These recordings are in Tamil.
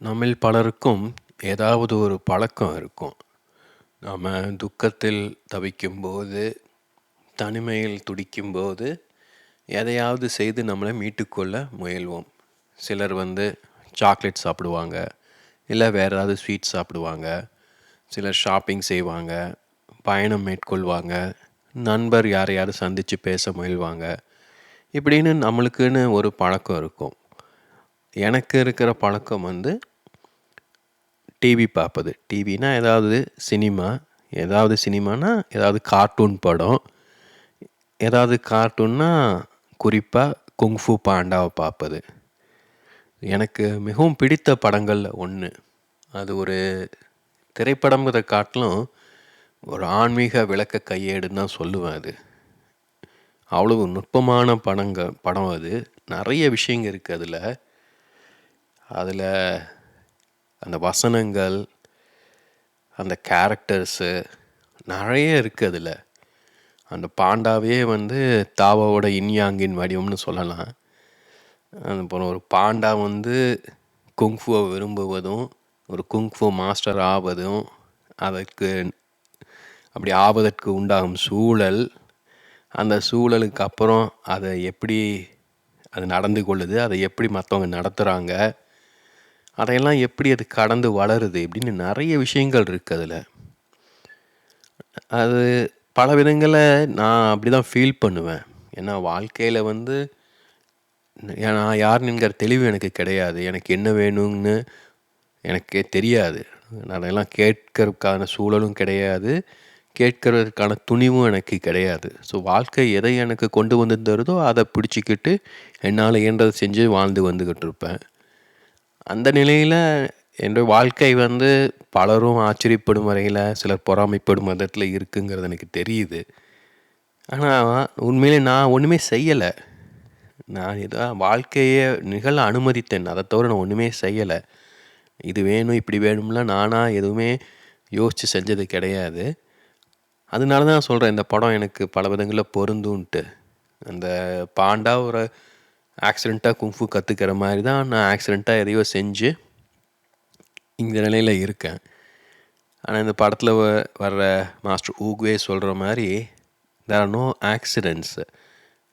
நம்மில் பலருக்கும் ஏதாவது ஒரு பழக்கம் இருக்கும். நாம் துக்கத்தில் தவிக்கும்போது, தனிமையில் துடிக்கும்போது, எதையாவது செய்து நம்மளை மீட்டுக்கொள்ள முயல்வோம். சிலர் வந்து சாக்லேட் சாப்பிடுவாங்க, இல்லை வேறு ஏதாவது ஸ்வீட் சாப்பிடுவாங்க. சிலர் ஷாப்பிங் செய்வாங்க, பயணம் மேற்கொள்வாங்க, நண்பர் யாரையாவது சந்தித்து பேச முயல்வாங்க. இப்படின்னு நம்மளுக்குன்னு ஒரு பழக்கம் இருக்கும். எனக்கு இருக்கிற பழக்கம் வந்து டிவி பார்ப்பது. டிவினா ஏதாவது சினிமா, ஏதாவது சினிமானா ஏதாவது கார்ட்டூன் படம். ஏதாவது கார்ட்டூன்னா குறிப்பாக குங்ஃபு பாண்டாவை பார்ப்பது. எனக்கு மிகவும் பிடித்த படங்களில் ஒன்று அது ஒரு திரைப்படங்கிறத காட்டிலும் ஒரு ஆன்மீக விளக்க கையேடுன்னு தான் சொல்லுவேன் அது. அவ்வளவு நுட்பமான படங்க படம் அது. நிறைய விஷயங்கள் இருக்குது அதில் அதில் அந்த வசனங்கள், அந்த கேரக்டர்ஸு நிறைய இருக்குது அதில் அந்த பாண்டாவே வந்து தாவோட இன்யாங்கின் வடிவம்னு சொல்லலாம். அப்புறம் ஒரு பாண்டா வந்து குங்ஃபுவை விரும்புவதும், ஒரு குங்ஃபு மாஸ்டர் ஆவதும், அதற்கு அப்படி ஆவதற்கு உண்டாகும் சூழல், அந்த சூழலுக்கு அப்புறம் அதை எப்படி அது நடந்து கொள்ளுது, அதை எப்படி மற்றவங்க நடத்துகிறாங்க அதையெல்லாம் எப்படி அது கடந்து வளருது இப்படின்னு நிறைய விஷயங்கள் இருக்குது அதில் அது பல விதங்களை நான் அப்படி தான் ஃபீல் பண்ணுவேன். ஏன்னா வாழ்க்கையில் வந்து நான் யார் என்கிற தெளிவு எனக்கு கிடையாது. எனக்கு என்ன வேணும்னு எனக்கே தெரியாது. நான் அதெல்லாம் கேட்கறதுக்கான சூழலும் கிடையாது. கேட்கறதுக்கான துணிவும் எனக்கு கிடையாது. ஸோ வாழ்க்கை எதை எனக்கு கொண்டு வந்து தருதோ அதை பிடிச்சிக்கிட்டு என்னால் இயன்றத செஞ்சு வாழ்ந்து வந்துக்கிட்டு இருப்பேன். அந்த நிலையில் என்னுடைய வாழ்க்கை வந்து பலரும் ஆச்சரியப்படும் வரையில் சிலர் பொறாமைப்படும் விதத்தில் இருக்குங்கிறது எனக்கு தெரியுது. ஆனால் உண்மையிலே நான் ஒன்றுமே செய்யலை நான் இதான் வாழ்க்கையை நிகழ அனுமதித்தேன். அதை தவிர நான் ஒன்றுமே செய்யலை இது வேணும், இப்படி வேணும்லாம் நானாக எதுவுமே யோசித்து செஞ்சது கிடையாது. அதனால தான் சொல்கிறேன் இந்த படம் எனக்கு பல விதங்களில் பொருந்துன்ட்டு அந்த பாண்டா ஒரு ஆக்சிடெண்ட்டாக குங்ஃபூ கற்றுக்கிற மாதிரி தான் நான் ஆக்சிடெண்ட்டாக எதையோ செஞ்சு, இந்த நிலையில் இருக்கேன். ஆனால் இந்த படத்தில் வ வர்ற மாஸ்டர் ஊக்வே சொல்கிற மாதிரி "தேர் ஆர் நோ ஆக்சிடென்ட்ஸ்."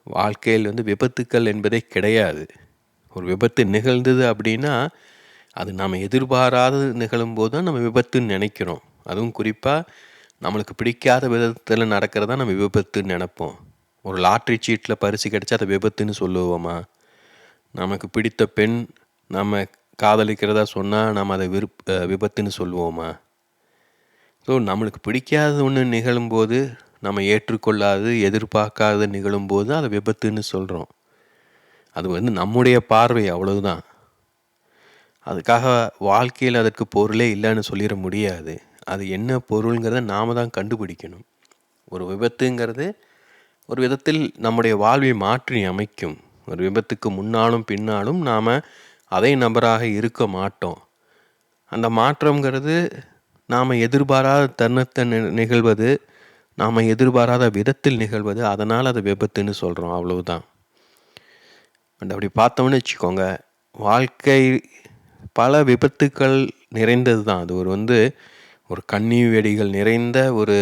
வாழ்க்கையில் வந்து விபத்துக்கள் என்பதே கிடையாது. ஒரு விபத்து நிகழ்ந்தது அப்படின்னா, அது நாம் எதிர்பாராத நிகழும்போது தான் நம்ம விபத்துன்னு நினைக்கிறோம் அதுவும் குறிப்பாக நம்மளுக்கு பிடிக்காத விதத்தில் நடக்கிறதா நம்ம விபத்துன்னு நினைப்போம் ஒரு லாட்ரி சீட்டில் பரிசு கிடைச்சா அதை விபத்துன்னு சொல்லுவோமா? நமக்கு பிடித்த பெண் நம்ம காதலிக்கிறதா சொன்னால் நம்ம அதை விருப் விபத்துன்னு சொல்லுவோமா? ஸோ நம்மளுக்கு பிடிக்காத ஒன்று நிகழும்போது, நம்ம ஏற்றுக்கொள்ளாது எதிர்பார்க்காத நிகழும்போது அதை விபத்துன்னு சொல்கிறோம் அது வந்து நம்முடைய பார்வை அவ்வளவுதான். அதுக்காக வாழ்க்கையில் அதற்கு பொருளே இல்லைன்னு சொல்லிட முடியாது. அது என்ன பொருளுங்கிறத நாம தான் கண்டுபிடிக்கணும். ஒரு விபத்துங்கிறது, ஒரு விதத்தில் நம்முடைய வாழ்வை மாற்றி அமைக்கும். ஒரு விபத்துக்கு முன்னாலும், பின்னாலும் நாம் அதே நபராக இருக்க மாட்டோம். அந்த மாற்றம்ங்கிறது நாம் எதிர்பாராத தருணத்தை நி நிகழ்வது, நாம் எதிர்பாராத விதத்தில் நிகழ்வது. அதனால் அது விபத்துன்னு சொல்கிறோம் அவ்வளவுதான். அண்ட் அப்படி பார்த்தோம்னு வச்சுக்கோங்க, வாழ்க்கை பல விபத்துக்கள் நிறைந்தது தான். அது ஒரு வந்து ஒரு கண்ணி வெடிகள் நிறைந்த ஒரு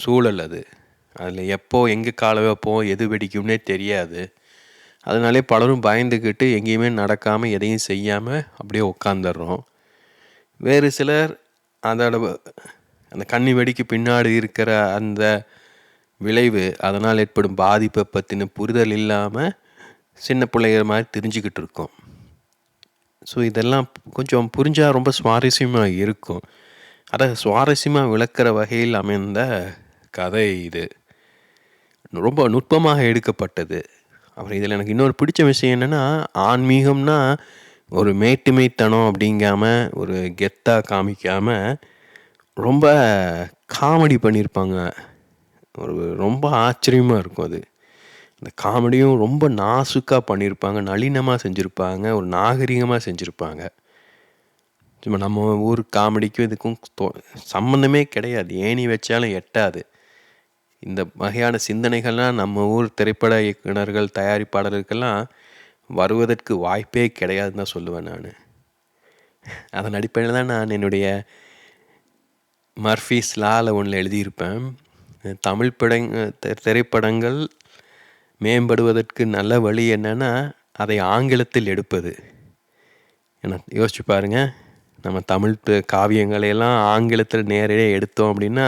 சூழல் அது. அதில் எப்போ, எங்கே கால வைப்போம், எது வெடிக்கும்னே தெரியாது. அதனாலே பலரும் பயந்துக்கிட்டு எங்கேயுமே நடக்காமல் எதையும் செய்யாமல் அப்படியே உட்காந்துடுறோம் வேறு சிலர் அதோட அந்த கண்ணி வெடிக்கு பின்னாடி இருக்கிற அந்த விளைவு, அதனால் ஏற்படும் பாதிப்பை பற்றின புரிதல் இல்லாமல் சின்ன பிள்ளைங்க மாதிரி தெரிஞ்சுக்கிட்டு இருக்கோம். ஸோ இதெல்லாம் கொஞ்சம் புரிஞ்சால் ரொம்ப சுவாரஸ்யமாக இருக்கும். அதை சுவாரஸ்யமாக விளக்குற வகையில் அமைந்த கதை இது. ரொம்ப நுட்பமாக எடுக்கப்பட்டது. அப்புறம் இதில் எனக்கு இன்னொரு பிடிச்ச விஷயம் என்னென்னா ஆன்மீகம்னா ஒரு மேட்டுமைத்தனம் அப்படிங்காம, ஒரு கெத்தாக காமிக்காமல் ரொம்ப காமெடி பண்ணியிருப்பாங்க. ஒரு ரொம்ப ஆச்சரியமாக இருக்கும் அது. இந்த காமெடியும் ரொம்ப நாசுக்காக பண்ணியிருப்பாங்க. நளினமாக செஞ்சுருப்பாங்க ஒரு நாகரிகமாக செஞ்சுருப்பாங்க சும்மா நம்ம ஊர் காமெடிக்கும் இதுக்கும் தொ சம்மந்தமே கிடையாது. ஏணி வச்சாலும் எட்டாது. இந்த வகையான சிந்தனைகள்லாம் நம்ம ஊர் திரைப்பட இயக்குனர்கள், தயாரிப்பாளருக்கெல்லாம் வருவதற்கு வாய்ப்பே கிடையாதுன்னு தான் சொல்லுவேன் நான். அதன் அடிப்படையில் தான் நான் என்னுடைய மர்ஃபீஸ் லாவில் ஒன்றில் எழுதியிருப்பேன். தமிழ் படங்க திரைப்படங்கள் மேம்படுவதற்கு நல்ல வழி என்னென்னா அதை ஆங்கிலத்தில் எடுப்பது. ஏன்னா யோசிச்சு பாருங்கள் நம்ம தமிழ் காவியங்களையெல்லாம் ஆங்கிலத்தில் நேரடியாக எடுத்தோம் அப்படின்னா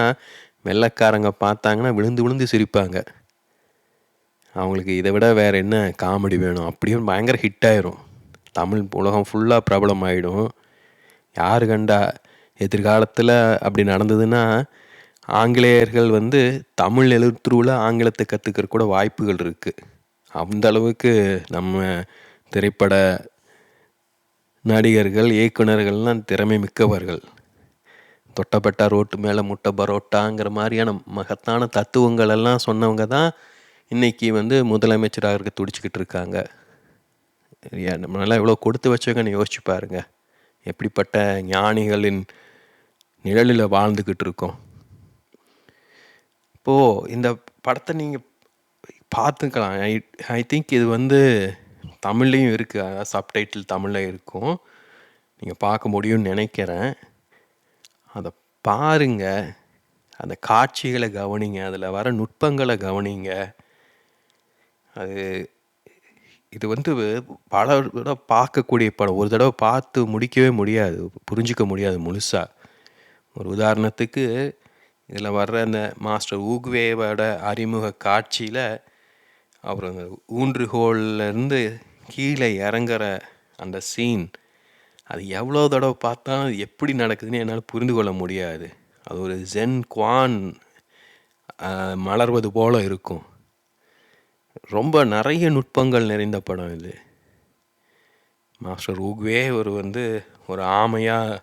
வெள்ளைக்காரங்க பார்த்தாங்கன்னா விழுந்து விழுந்து சிரிப்பாங்க. அவங்களுக்கு இதை விட வேறு என்ன காமெடி வேணும்? அப்படியும் பயங்கர ஹிட் ஆயிரும். தமிழ் உலகம் ஃபுல்லாக பிரபலம் ஆகிடும் யார் கண்டா எதிர்காலத்தில் அப்படி நடந்ததுன்னா ஆங்கிலேயர்கள் வந்து தமிழ் எழுத்துருவில் ஆங்கிலத்தை கற்றுக்கிற கூட வாய்ப்புகள் இருக்குது அந்த அளவுக்கு நம்ம திரைப்பட நடிகர்கள் இயக்குனர்கள்லாம் திறமை மிக்கவர்கள். தொட்டப்பட்டா ரோட்டு மேலே முட்டை பரோட்டாங்கிற மாதிரியான மகத்தான தத்துவங்கள் எல்லாம் சொன்னவங்க தான் இன்றைக்கி வந்து முதலமைச்சராக இருக்க துடிச்சிக்கிட்டு இருக்காங்க. நம்மளால் எவ்வளோ கொடுத்து வச்சவங்கன்னு யோசிச்சு பாருங்க. எப்படிப்பட்ட ஞானிகளின் நிழலில் வாழ்ந்துக்கிட்டு இருக்கோம். இப்போது இந்த படத்தை நீங்கள் பார்த்துக்கலாம். ஐ ஐ திங்க் இது வந்து தமிழ்லேயும் இருக்குது அதாவது சப்டைட்டில் தமிழில் இருக்கும். நீங்கள் பார்க்க முடியும்னு நினைக்கிறேன். அதை பாருங்க. அந்த காட்சிகளை கவனிங்க. அதில் வர நுட்பங்களை கவனிங்க. அது இது வந்து பல தடவை பார்க்கக்கூடிய படம். ஒரு தடவை பார்த்து முடிக்கவே முடியாது. புரிஞ்சிக்க முடியாது முழுசாக ஒரு உதாரணத்துக்கு இதில் வர்ற அந்த மாஸ்டர் ஊக்வேவோட அறிமுக காட்சியில் அவர் அந்த ஊன்றுகோல்லேருந்து கீழே இறங்குற அந்த சீன் அது எவ்வளோ தடவை பார்த்தா அது எப்படி நடக்குதுன்னு என்னால் புரிந்து கொள்ள முடியாது. அது ஒரு ஜென் குவான் மலர்வது போல இருக்கும். ரொம்ப நிறைய நுட்பங்கள் நிறைந்த படம் இது. மாஸ்டர் ஊக்வே ஒரு வந்து ஒரு ஆமையாக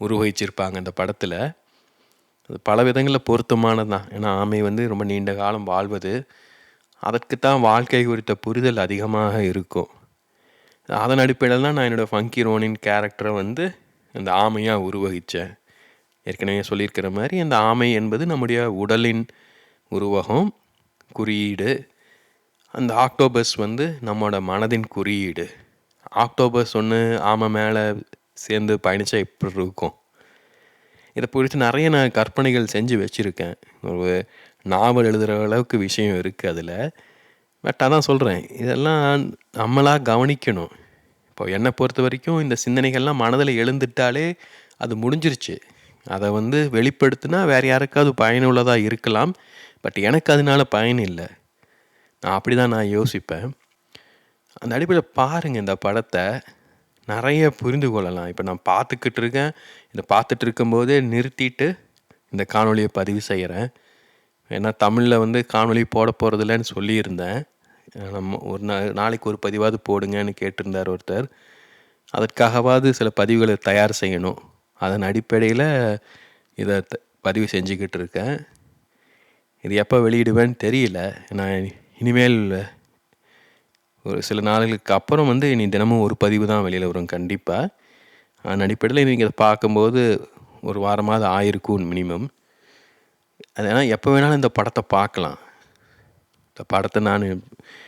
உருவகிச்சிருப்பாங்க அந்த படத்தில். அது பல விதங்களில் பொருத்தமானது தான். ஏன்னா ஆமை வந்து ரொம்ப நீண்ட காலம் வாழ்வது அதற்குத்தான் வாழ்க்கை குறித்த புரிதல் அதிகமாக இருக்கும். அதன் அடிப்படையில் தான் நான் என்னோடய ஃபங்கி ரோனின் கேரக்டரை வந்து அந்த ஆமையாக உருவகித்தேன் ஏற்கனவே சொல்லியிருக்கிற மாதிரி அந்த ஆமை என்பது நம்முடைய உடலின் உருவகம் குறியீடு. அந்த ஆக்டோபஸ் வந்து நம்மளோட மனதின் குறியீடு. ஆக்டோபஸ் ஒன்று ஆமை மேலே சேர்ந்து பயணித்தா எப்படி இருக்கும்? இதை குறித்து நிறைய நான் கற்பனைகள் செஞ்சு வச்சுருக்கேன். ஒரு நாவல் எழுதுகிற அளவுக்கு விஷயம் இருக்குது அதில். பட் அதான் சொல்கிறேன் இதெல்லாம் நம்மளாக கவனிக்கணும். இப்போ என்னை பொறுத்த வரைக்கும் இந்த சிந்தனைகள்லாம் மனதில் எழுந்துட்டாலே அது முடிஞ்சிருச்சு. அதை வந்து வெளிப்படுத்தினா வேறு யாருக்காவது பயனுள்ளதாக இருக்கலாம். பட் எனக்கு அதனால பயன் இல்லை. நான் அப்படி தான் நான் யோசிப்பேன். அந்த அடிப்படையில் பாருங்கள் இந்த படத்தை. நிறைய புரிந்து கொள்ளலாம். இப்போ நான் பார்த்துக்கிட்டு இருக்கேன். இதை பார்த்துட்டு இருக்கும்போதே நிறுத்திட்டு இந்த காணொலியை பதிவு செய்கிறேன். ஏன்னா தமிழில் வந்து காணொலி போட போகிறதில்லன்னு சொல்லியிருந்தேன். நம்ம ஒரு நா நாளைக்கு ஒரு பதிவாவது போடுங்கன்னு கேட்டிருந்தார் ஒருத்தர். அதற்காகவாவது சில பதிவுகளை தயார் செய்யணும். அதன் அடிப்படையில் இதை பதிவு செஞ்சுக்கிட்டு இருக்கேன். இது எப்போ வெளியிடுவேன்னு தெரியல. நான் இனிமேல் ஒரு சில நாளுக்கு அப்புறம் வந்து இனி தினமும் ஒரு பதிவு தான் வெளியில் வரும் கண்டிப்பாக அதன் அடிப்படையில் நீங்கள் பார்க்கும்போது ஒரு வாரமாவது ஆயிருக்கும் மினிமம். அதனால் எப்போ வேணாலும் இந்த படத்தை பார்க்கலாம். இந்த படத்தை நான்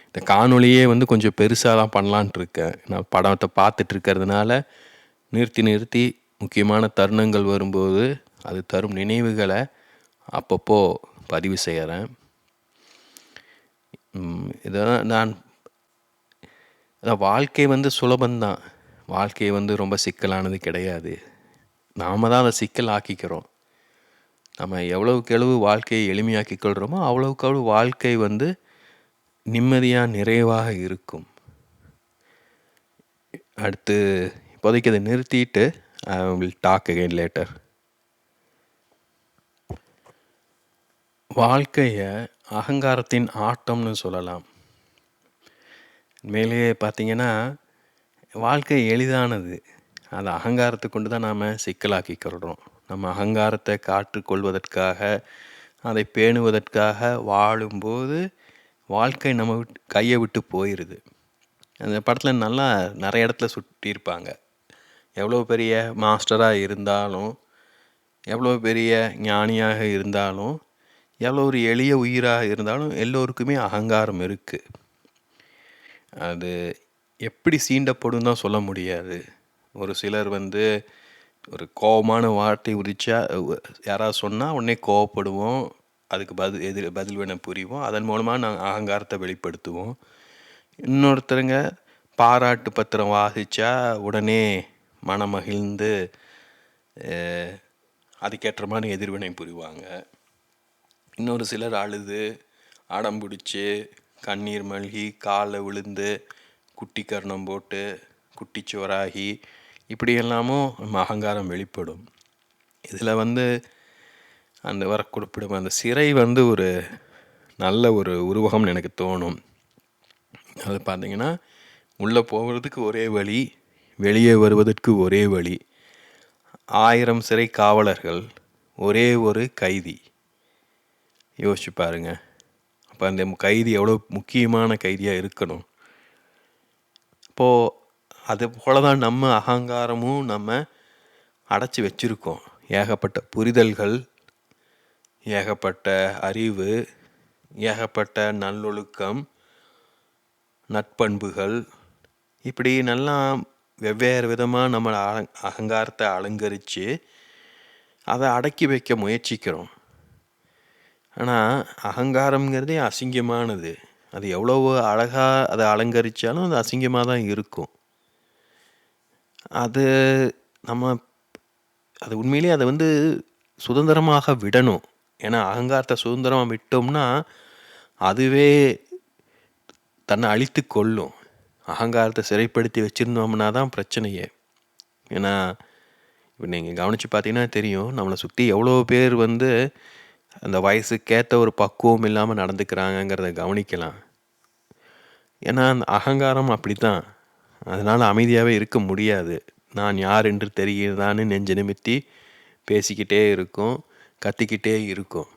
இந்த காணொலியே வந்து கொஞ்சம் பெருசாக தான் பண்ணலான்ட்டு இருக்கேன். நான் படத்தை பார்த்துட்டு இருக்கிறதுனால நிறுத்தி நிறுத்தி முக்கியமான தருணங்கள் வரும்போது அது தரும் நினைவுகளை அப்பப்போ பதிவு செய்கிறேன் இதெல்லாம் நான் வாழ்க்கை வந்து சுலபந்தான் வாழ்க்கை வந்து ரொம்ப சிக்கலானது கிடையாது. நாம் தான் அதை சிக்கல் ஆக்கிக்கிறோம் நம்ம எவ்வளவுக்கு எவ்வளவு வாழ்க்கையை எளிமையாக்கி கொள்கிறோமோ அவ்வளவுக்கு அவ்வளவு வாழ்க்கை வந்து நிம்மதியாக நிறைவாக இருக்கும். அடுத்து இப்போதைக்கு அதை நிறுத்திட்டு I will talk again later வாழ்க்கையை அகங்காரத்தின் ஆட்டம்னு சொல்லலாம். மேலேயே பார்த்தீங்கன்னா வாழ்க்கை எளிதானது. அந்த அகங்காரத்தை கொண்டு தான் நாம் சிக்கலாக்கி கொள்கிறோம் நம்ம அகங்காரத்தை காற்றுக்கொள்வதற்காக அதை பேணுவதற்காக வாழும்போது வாழ்க்கை நம்ம விட்டு கையை விட்டு போயிடுது அந்த படத்தில் நல்லா நிறைய இடத்துல சுட்டியிருப்பாங்க எவ்வளோ பெரிய மாஸ்டராக இருந்தாலும் எவ்வளோ பெரிய ஞானியாக இருந்தாலும் எவ்வளோ ஒரு எளிய உயிராக இருந்தாலும் எல்லோருக்குமே அகங்காரம் இருக்குது அது எப்படி சீண்டப்படும் தான் சொல்ல முடியாது. ஒரு சிலர் வந்து ஒரு கோபமான வார்த்தை உரிச்சா யாராவது சொன்னால் உடனே கோவப்படுவோம். அதுக்கு பதில் எதிர் பதில் வேண புரிவோம். அதன் மூலமாக நாங்கள் அகங்காரத்தை வெளிப்படுத்துவோம். இன்னொருத்தருங்க பாராட்டு பத்திரம் வாசித்தா உடனே மனமகிழ்ந்து அதுக்கேற்ற மாதிரி எதிர்வினை புரிவாங்க. இன்னொரு சிலர் அழுது அடம் பிடிச்சி கண்ணீர் மல்கி காலில் விழுந்து குட்டி கர்ணம் போட்டு குட்டிச்சுவராகி இப்படி எல்லாமும் நம்ம அகங்காரம் வெளிப்படும். இதில் வந்து அந்த வர குறிப்பிடும் அந்த சிறை வந்து ஒரு நல்ல ஒரு உருவகம்னு எனக்கு தோணும். அது பார்த்திங்கன்னா உள்ளே போகிறதுக்கு ஒரே வழி வெளியே வருவதற்கு ஒரே வழி. ஆயிரம் சிறை காவலர்கள் ஒரே ஒரு கைதி. யோசிச்சு பாருங்க. அப்போ அந்த கைதி எவ்வளோ முக்கியமான கைதியாக இருக்கணும். இப்போது அது போல தான் நம்ம அகங்காரமும் நம்ம அடைச்சி வச்சுருக்கோம். ஏகப்பட்ட புரிதல்கள் ஏகப்பட்ட அறிவு ஏகப்பட்ட நல்லொழுக்கம் நட்பண்புகள் இப்படி நல்லா வெவ்வேறு விதமாக நம்ம அகங்காரத்தை அலங்கரித்து அதை அடக்கி வைக்க முயற்சிக்கிறோம். ஆனால் அகங்காரங்கிறதே அசிங்கமானது. அது எவ்வளோ அழகாக அதை அலங்கரித்தாலும் அது அசிங்கமாக தான் இருக்கும். அது நம்ம அது உண்மையிலேயே அதை வந்து சுதந்திரமாக விடணும். ஏன்னா அகங்காரத்தை சுதந்திரமாக விட்டோம்னா அதுவே தன்னை அழித்து கொள்ளும். அகங்காரத்தை சிறைப்படுத்தி வச்சுருந்தோம்னா தான் பிரச்சனையே. ஏன்னா இப்போ நீங்கள் கவனித்து பார்த்தீங்கன்னா தெரியும் நம்மளை சுற்றி எவ்வளோ பேர் வந்து அந்த வயசுக்கேற்ற ஒரு பக்குவம் இல்லாமல் நடந்துக்கிறாங்கங்கிறத கவனிக்கலாம். ஏன்னா அந்த அகங்காரம் அப்படி தான் அதனால் அமைதியாகவே இருக்க முடியாது. நான் யார் என்று தெரிகிறதான்னு நெஞ்சு நிமித்தி பேசிக்கிட்டே இருக்கும் கத்திக்கிட்டே இருக்கும்.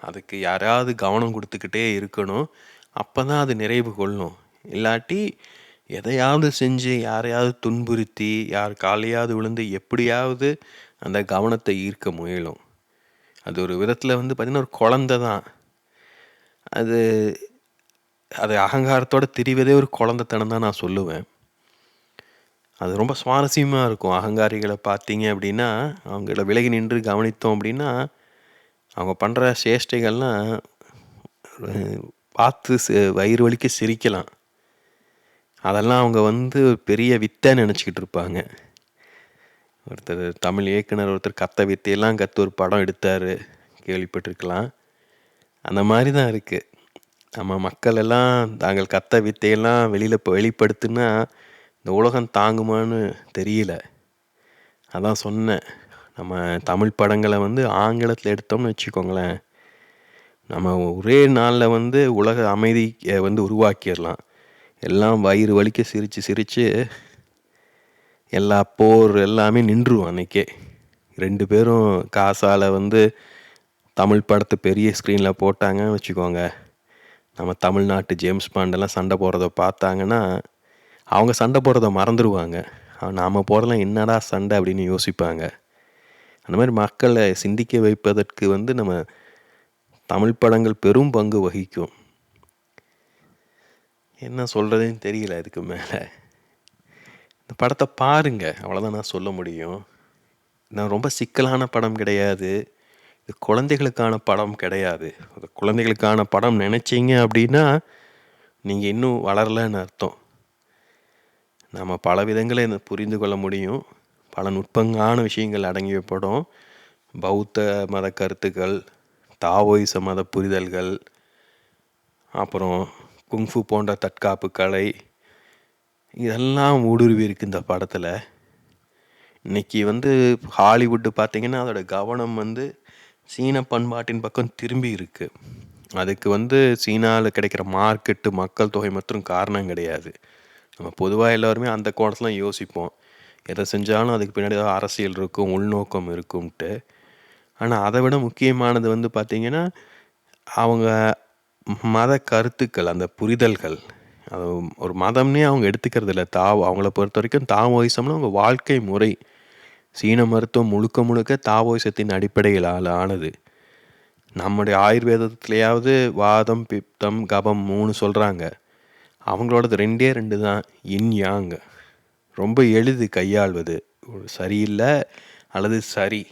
அதுக்கு யாராவது கவனம் கொடுத்துக்கிட்டே இருக்கணும். அப்போ தான் அது நிறைவு கொள்ளும். இல்லாட்டி எதையாவது செஞ்சு யாரையாவது துன்புறுத்தி யார் காலையாவது விழுந்து எப்படியாவது அந்த கவனத்தை ஈர்க்க முயலும். அது ஒரு விதத்தில் வந்து பார்த்திங்கன்னா ஒரு குழந்த தான். அது அது அகங்காரத்தோடு திரிவதே ஒரு குழந்தைத்தனம் தான் நான் சொல்லுவேன். அது ரொம்ப சுவாரஸ்யமாக இருக்கும். அகங்காரிகளை பார்த்தீங்க அப்படின்னா அவங்கள விலகி நின்று கவனித்தோம் அப்படின்னா அவங்க பண்ணுற சேஷ்டைகள்லாம் பார்த்து வயிறு வலிக்க சிரிக்கலாம். அதெல்லாம் அவங்க வந்து பெரிய வித்தை நினச்சிக்கிட்டு இருப்பாங்க. ஒருத்தர் தமிழ் இயக்குனர் ஒருத்தர் கத்த வித்தையெல்லாம் கற்று ஒரு படம் எடுத்தார் கேள்விப்பட்டிருக்கலாம். அந்த மாதிரி தான் இருக்குது நம்ம மக்கள் எல்லாம் தாங்கள் கத்த வித்தையெல்லாம் வெளியில் இப்போ வெளிப்படுத்துனா இந்த உலகம் தாங்குமான்னு தெரியல. அதான் சொன்னேன். நம்ம தமிழ் படங்களை வந்து ஆங்கிலத்தில் எடுத்தோம்னு வச்சுக்கோங்களேன். நம்ம ஒரே நாளில் வந்து உலக அமைதியை வந்து உருவாக்கிடலாம். எல்லாம் வயிறு வலிக்க சிரித்து சிரித்து எல்லா போர் எல்லாமே நின்றுவோம் அன்றைக்கே ரெண்டு பேரும் காசால் வந்து தமிழ் படத்தை பெரிய ஸ்க்ரீனில் போட்டாங்கன்னு வச்சுக்கோங்க. நம்ம தமிழ்நாட்டு ஜேம்ஸ் பாண்டெல்லாம் சண்டை போடுறத பார்த்தாங்கன்னா அவங்க சண்டை போடுறத மறந்துடுவாங்க. நாம் போகிறதெல்லாம் என்னடா சண்டை அப்படின்னு யோசிப்பாங்க. அந்த மாதிரி மக்களை சிந்திக்க வைப்பதற்கு வந்து நம்ம தமிழ் படங்கள் பெரும் பங்கு வகிக்கும். என்ன சொல்கிறதுன்னு தெரியல இதுக்கு மேலே. இந்த படத்தை பாருங்கள் அவ்வளோதான் நான் சொல்ல முடியும். நான் ரொம்ப சிக்கலான படம் கிடையாது. இது குழந்தைகளுக்கான படம் கிடையாது. குழந்தைகளுக்கான படம் நினச்சிங்க அப்படின்னா நீங்கள் இன்னும் வளரலன்னு அர்த்தம். நம்ம பல விதங்களை புரிந்து கொள்ள முடியும். பல நுட்பங்கான விஷயங்கள் அடங்கிய படம். பௌத்த மத கருத்துக்கள் தாவோயிச மத புரிதல்கள் அப்புறம் குங்ஃபு போன்ற தற்காப்பு கலை. இதெல்லாம் ஊடுருவி இருக்குது இந்த படத்தில். இன்றைக்கி வந்து ஹாலிவுட்டு பார்த்திங்கன்னா அதோட கவனம் வந்து சீன பண்பாட்டின் பக்கம் திரும்பி இருக்குது அதுக்கு வந்து சீனாவில் கிடைக்கிற மார்க்கெட்டு மக்கள் தொகை மற்றும் காரணம் கிடையாது. நம்ம பொதுவாக எல்லோருமே அந்த கோணத்தில் யோசிப்போம். எதை செஞ்சாலும் அதுக்கு பின்னாடி ஏதாவது அரசியல் இருக்கும் உள்நோக்கம் இருக்கும்ட்டு. ஆனால் அதை விட முக்கியமானது வந்து பார்த்திங்கன்னா அவங்க மத கருத்துக்கள் அந்த புரிதல்கள். அது ஒரு மதம்னே அவங்க எடுத்துக்கிறது இல்லை. தாவ் அவங்கள பொறுத்த வரைக்கும் தாவோயிசம்னா அவங்க வாழ்க்கை முறை. சீன மருத்துவம் முழுக்க முழுக்க தாவோயிசத்தின் அடிப்படையில் ஆனது. நம்முடைய ஆயுர்வேதத்துலேயாவது வாதம் பித்தம் கபம் மூணு சொல்கிறாங்க அவங்களோடது ரெண்டே ரெண்டு தான் இன் யாங் ரொம்ப எளிது கையாள்வது. சரியில்லை அல்லது சரி.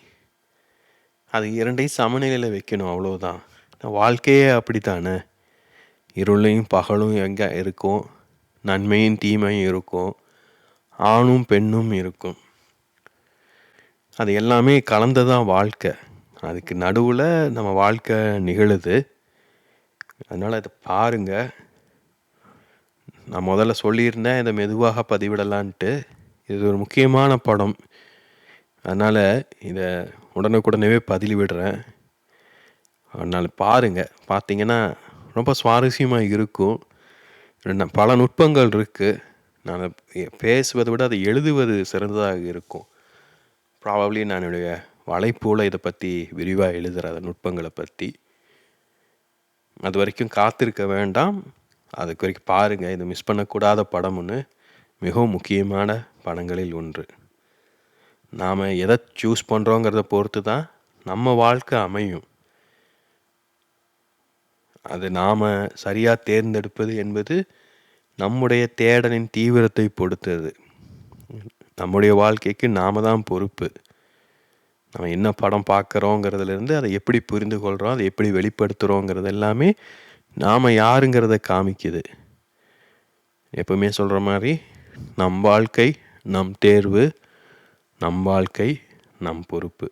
அது இரண்டையும் சமநிலையில் வைக்கணும் அவ்வளோதான் வாழ்க்கையே அப்படித்தானே? இருளையும் பகலும் எங்கே இருக்கும்? நன்மையும் தீமையும் இருக்கும். ஆணும் பெண்ணும் இருக்கும். அது எல்லாமே கலந்ததான் வாழ்க்கை. அதுக்கு நடுவில் நம்ம வாழ்க்கை நிகழுது. அதனால் அதை பாருங்கள் நான் முதல்ல சொல்லியிருந்தேன் இதை மெதுவாக பதிவிடலான்ட்டு. இது ஒரு முக்கியமான படம். அதனால் இதை உடனுக்குடனே பதில் விடுறேன் அதனால் பாருங்கள் பார்த்தீங்கன்னா ரொம்ப சுவாரஸ்யமாக இருக்கும். பல நுட்பங்கள் இருக்குது நான் பேசுவதை விட அதை எழுதுவது சிறந்ததாக இருக்கும். ப்ராபப்ளி நான் என்னுடைய வலைப்பூல இதை பற்றி விரிவாக எழுதுகிற அந்த நுட்பங்களை பற்றி அது வரைக்கும் காத்திருக்க வேண்டாம். அதுக்கு வரைக்கும் பாருங்கள் இது மிஸ் பண்ணக்கூடாத படம் ஒன்று மிகவும் முக்கியமான படங்களில் ஒன்று. நாம் எதை சூஸ் பண்ணுறோங்கிறத பொறுத்து தான் நம்ம வாழ்க்கை அமையும். அது நாம் சரியாக தேர்ந்தெடுப்பது என்பது நம்முடைய தேடலின் தீவிரத்தை பொறுத்தது. நம்முடைய வாழ்க்கைக்கு நாம தான் பொறுப்பு. நம்ம என்ன படம் பார்க்குறோங்கிறதுலேருந்து அதை எப்படி புரிந்து கொள்கிறோம் அதை எப்படி வெளிப்படுத்துகிறோங்கிறது எல்லாமே நாம் யாருங்கிறத காமிக்குது. எப்பவுமே சொல்கிற மாதிரி நம் வாழ்க்கை நம் தேர்வு நம் வாழ்க்கை நம் பொறுப்பு.